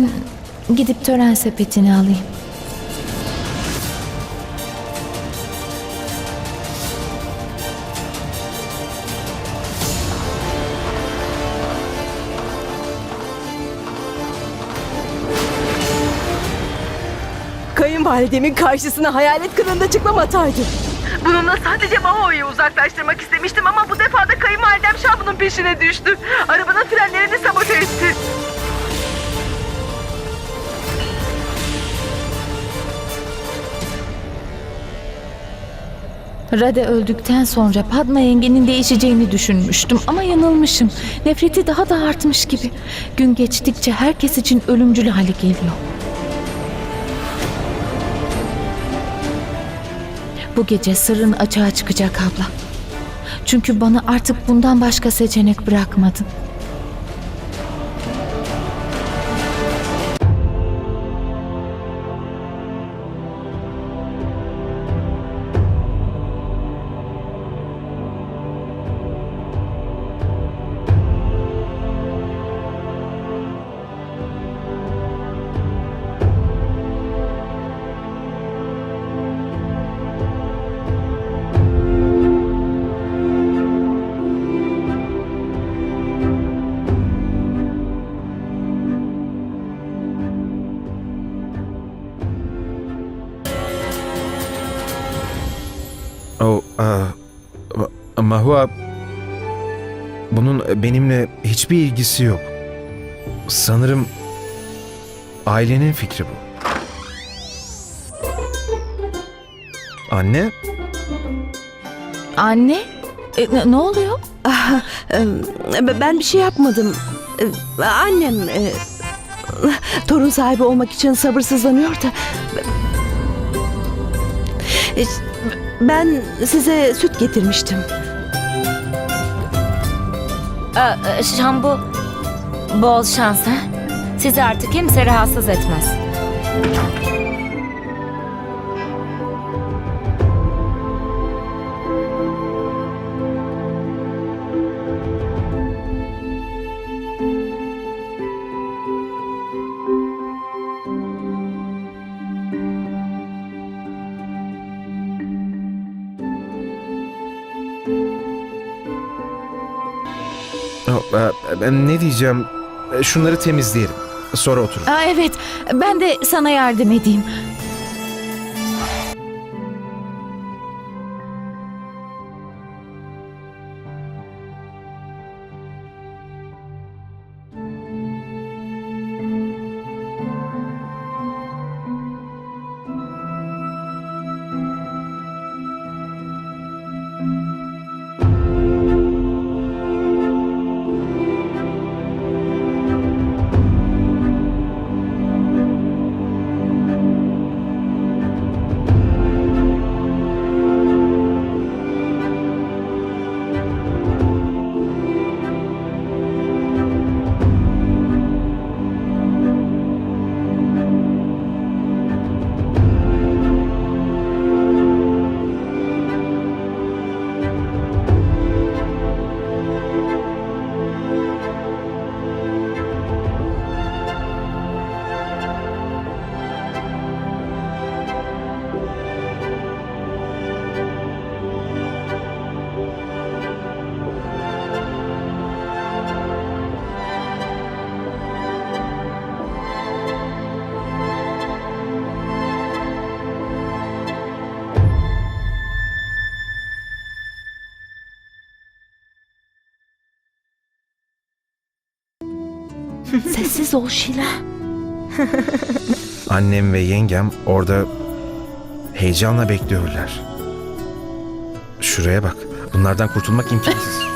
Ben gidip tören sepetini alayım. Kayınvalidemin karşısına hayalet kılığında çıkmam hataydı. Bununla sadece Maho'yu uzaklaştırmak istemiştim ama bu defa da kayınvalidem Şabu'nun peşine düştü. Arabanın frenlerini sabote etti. Rade öldükten sonra Padma yengenin değişeceğini düşünmüştüm ama yanılmışım. Nefreti daha da artmış gibi. Gün geçtikçe herkes için ölümcül hale geliyor. Bu gece sırrın açığa çıkacak abla. Çünkü bana artık bundan başka seçenek bırakmadın. O, aa, Ma- Mahua, bunun benimle hiçbir ilgisi yok. Sanırım ailenin fikri bu. Anne, Anne? E, ne- ne oluyor? Ah, e, Ben bir şey yapmadım. E, Annem e, torun sahibi olmak için sabırsızlanıyor da. E, Ben size süt getirmiştim. Ee, Şambu, bol şans ha? Sizi artık kimse rahatsız etmez. Ben ne diyeceğim? E, Şunları temizleyelim. Sonra oturun. Aa, evet, ben de sana yardım edeyim. Sessiz ol Şila. Annem ve yengem orada heyecanla bekliyorlar. Şuraya bak. Bunlardan kurtulmak imkansız.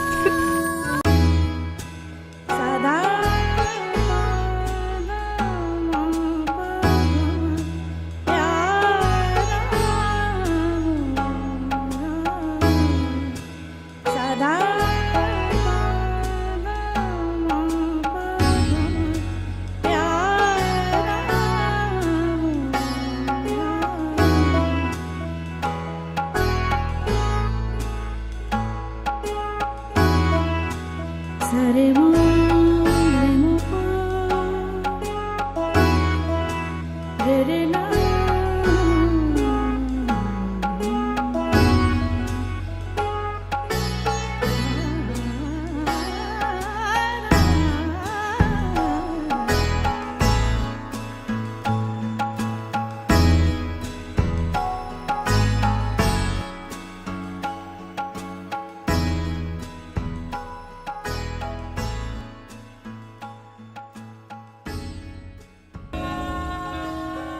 Didn't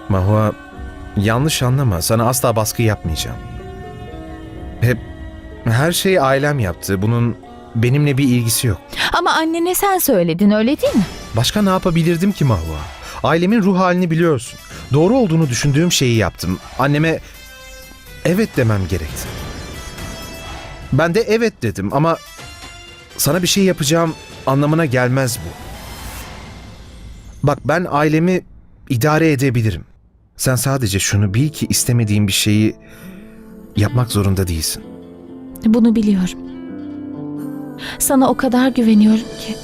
Mahua, yanlış anlama. Sana asla baskı yapmayacağım. Hep her şeyi ailem yaptı. Bunun benimle bir ilgisi yok. Ama annene sen söyledin öyle değil mi? Başka ne yapabilirdim ki Mahua? Ailemin ruh halini biliyorsun. Doğru olduğunu düşündüğüm şeyi yaptım. Anneme evet demem gerekti. Ben de evet dedim ama sana bir şey yapacağım anlamına gelmez bu. Bak ben ailemi idare edebilirim. Sen sadece şunu bil ki istemediğin bir şeyi yapmak zorunda değilsin. Bunu biliyorum. Sana o kadar güveniyorum ki.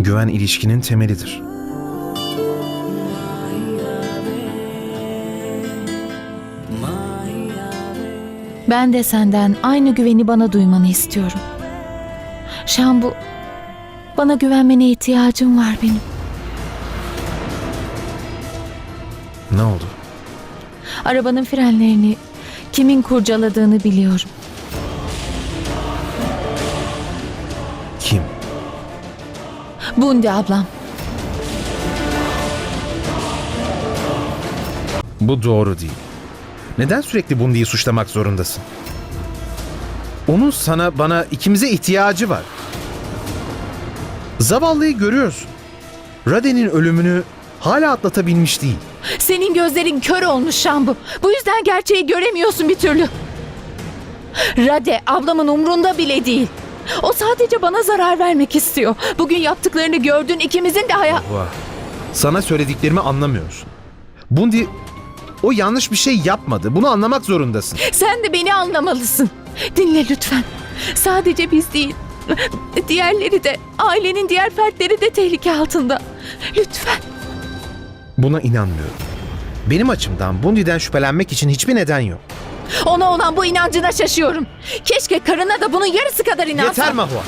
Güven ilişkinin temelidir. Ben de senden aynı güveni bana duymanı istiyorum. Şambu, bana güvenmene ihtiyacım var benim. Ne oldu? Arabanın frenlerini kimin kurcaladığını biliyorum. Kim? Bundi ablam. Bu doğru değil. Neden sürekli Bundy'yi suçlamak zorundasın? Onun sana, bana, ikimize ihtiyacı var. Zavallıyı görüyorsun. Raden'in ölümünü hala atlatabilmiş değil. Senin gözlerin kör olmuş Şambu. Bu yüzden gerçeği göremiyorsun bir türlü. Rade ablamın umrunda bile değil. O sadece bana zarar vermek istiyor. Bugün yaptıklarını gördün ikimizin de hayat... Vah. Sana söylediklerimi anlamıyorsun. Bundy o yanlış bir şey yapmadı. Bunu anlamak zorundasın. Sen de beni anlamalısın. Dinle lütfen. Sadece biz değil. Diğerleri de, ailenin diğer fertleri de tehlike altında. Lütfen. Buna inanmıyorum. Benim açımdan Bundy'den şüphelenmek için hiçbir neden yok. Ona olan bu inancına şaşıyorum. Keşke karına da bunun yarısı kadar inansa. Yeter Mahua.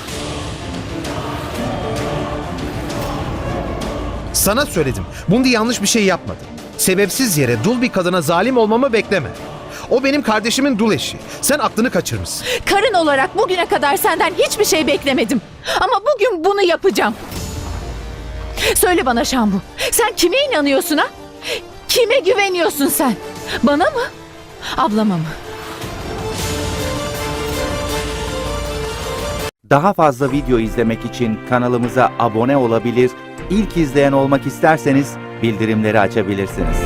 Sana söyledim. Bundy yanlış bir şey yapmadı. Sebepsiz yere dul bir kadına zalim olmamı bekleme. O benim kardeşimin dul eşi. Sen aklını kaçırmışsın. Karın olarak bugüne kadar senden hiçbir şey beklemedim. Ama bugün bunu yapacağım. Söyle bana Şambu. Sen kime inanıyorsun ha? Kime güveniyorsun sen? Bana mı? Ablama mı? Daha fazla video izlemek için kanalımıza abone olabilir, ilk izleyen olmak isterseniz bildirimleri açabilirsiniz.